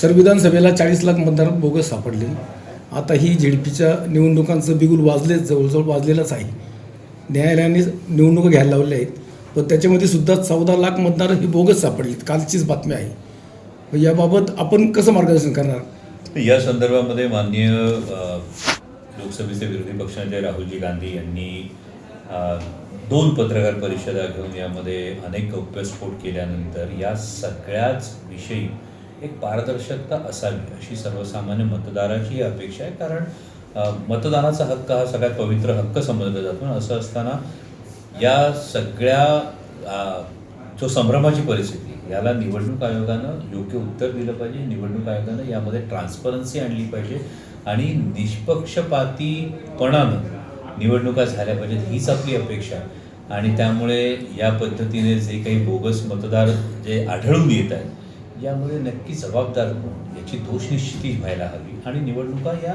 Sir विधानसभेला चाळीस लाख मतदार बोगस सापडले. आता ही झेडपीच्या निवडणुकांचं बिगुल वाजले जवळजवळ वाजलेलंच आहे. न्यायालयाने निवडणुका घ्यायला लावल्या आहेत पण त्याच्यामध्ये सुद्धा चौदा लाख मतदार ही बोगस सापडलीत कालचीच बातमी आहे. याबाबत आपण कसं मार्गदर्शन करणार? या संदर्भामध्ये माननीय लोकसभेचे विरोधी पक्षाचे राहुलजी गांधी यांनी दोन पत्रकार परिषदा घेऊन यामध्ये अनेक गौप्यस्फोट केल्यानंतर या सगळ्याच विषयी एक पारदर्शकता असावी अशी सर्वसामान्य मतदाराची अपेक्षा आहे. कारण मतदानाचा हक्क हा सगळ्यात पवित्र हक्क समजला जातो. असं असताना या सगळ्या जो संभ्रमाची परिस्थिती याला निवडणूक आयोगानं योग्य उत्तर दिलं पाहिजे. निवडणूक आयोगानं यामध्ये ट्रान्सपरन्सी आणली पाहिजे. आणि निष्पक्षपातीपणानं निवडणुका झाल्या पाहिजेत हीच आपली अपेक्षा आहे. आणि त्यामुळे या पद्धतीने जे काही बोगस मतदार जे आढळून येत आहेत यामुळे नक्की जबाबदार कोण? याची दोषनिश्चिती व्हायला हवी. आणि निवडणुका या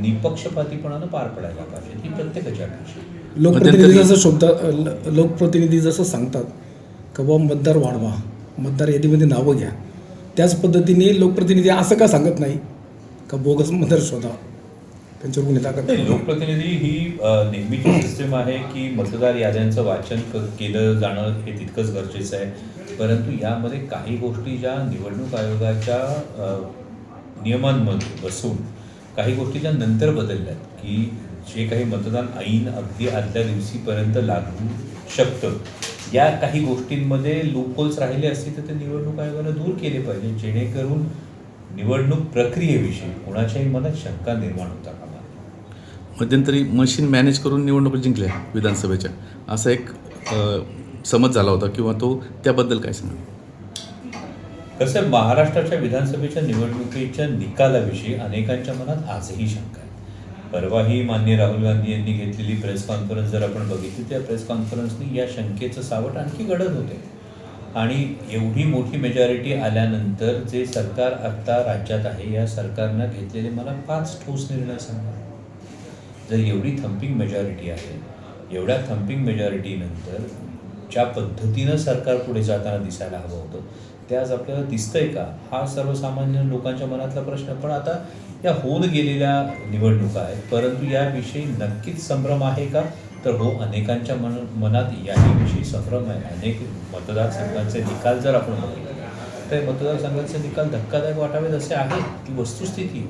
निपक्षपातीपणानं पार पडायला पाहिजेत. ही प्रत्येकाची अपेक्षा. लोकप्रतिनिधी जसं शोधता ल- लोकप्रतिनिधी जसं सांगतात का बाबा मतदार वाढवा मतदार यादीमध्ये नावं घ्या. त्याच पद्धतीने लोकप्रतिनिधी असं का सांगत नाही? का बोगस मतदार शोधा. त्यांच्यावर गुन्हे दाखल. लोकप्रतिनिधी ही नेहमीची सिस्टम आहे की मतदार याद्यांचं वाचन केलं जाणं हे तितकंच गरजेचं आहे. परंतु यामध्ये काही गोष्टी ज्या निवडणूक आयोगाच्या नियमांमध्ये बसून काही गोष्टी ज्या नंतर बदलल्यात की जे काही मतदान ऐन अगदी आदल्या दिवशीपर्यंत लागू शकतं या काही गोष्टींमध्ये लूपहोल्स राहिले असतील तर ते निवडणूक आयोगानं दूर केले पाहिजे जेणेकरून निवडणूक प्रक्रियेविषयी कोणाच्याही मनात शंका निर्माण होता कामा मध्यंतरी मशीन मॅनेज करून निवडणूक जिंकल्या विधानसभेच्या. असा एक समज झाला होता किंवा तो त्याबद्दल काय सांगा कसं महाराष्ट्राच्या विधानसभेच्या निवडणुकीच्या निकालाविषयी अनेकांच्या मनात आजही शंका आहे. परवाही मान्य राहुल गांधी यांनी घेतलेली प्रेस कॉन्फरन्स जर आपण बघितली त्या प्रेस कॉन्फरन्सनी या शंकेचं सावट आणखी घडत होते. आणि एवढी मोठी मेजॉरिटी आल्यानंतर जे सरकार आत्ता राज्यात आहे या सरकारनं घेतलेले मला पाच ठोस निर्णय सांगा. जर एवढी थम्पिंग मेजॉरिटी आहे एवढ्या थम्पिंग मेजॉरिटीनंतर ज्या पद्धतीनं सरकार पुढे जाताना दिसायला हवं होतं ते आज आपल्याला दिसतंय का? हा सर्वसामान्य लोकांच्या मनातला प्रश्न पण आता या होऊन गेलेल्या निवडणुका आहेत परंतु याविषयी नक्कीच संभ्रम आहे का? तर हो अनेकांच्या मन मनात याहीविषयी संभ्रम आहे. अनेक मतदारसंघांचे निकाल जर आपण बघितले तर मतदारसंघांचे निकाल धक्कादायक वाटावेत असे आहेत की वस्तुस्थिती.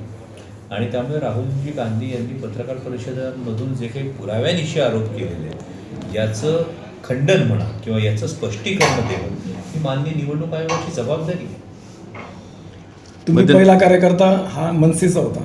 आणि त्यामुळे राहुलजी गांधी यांनी पत्रकार परिषदांमधून जे काही पुराव्यानिशी आरोप केलेले आहेत याचं खंडन म्हणा किंवा याचं स्पष्टीकरण देणं ही मान्य निवडणूक आयोगाची जबाबदारी आहे. तुम्ही मध्यंतर- पहिला कार्यकर्ता हा मनसेचा होता.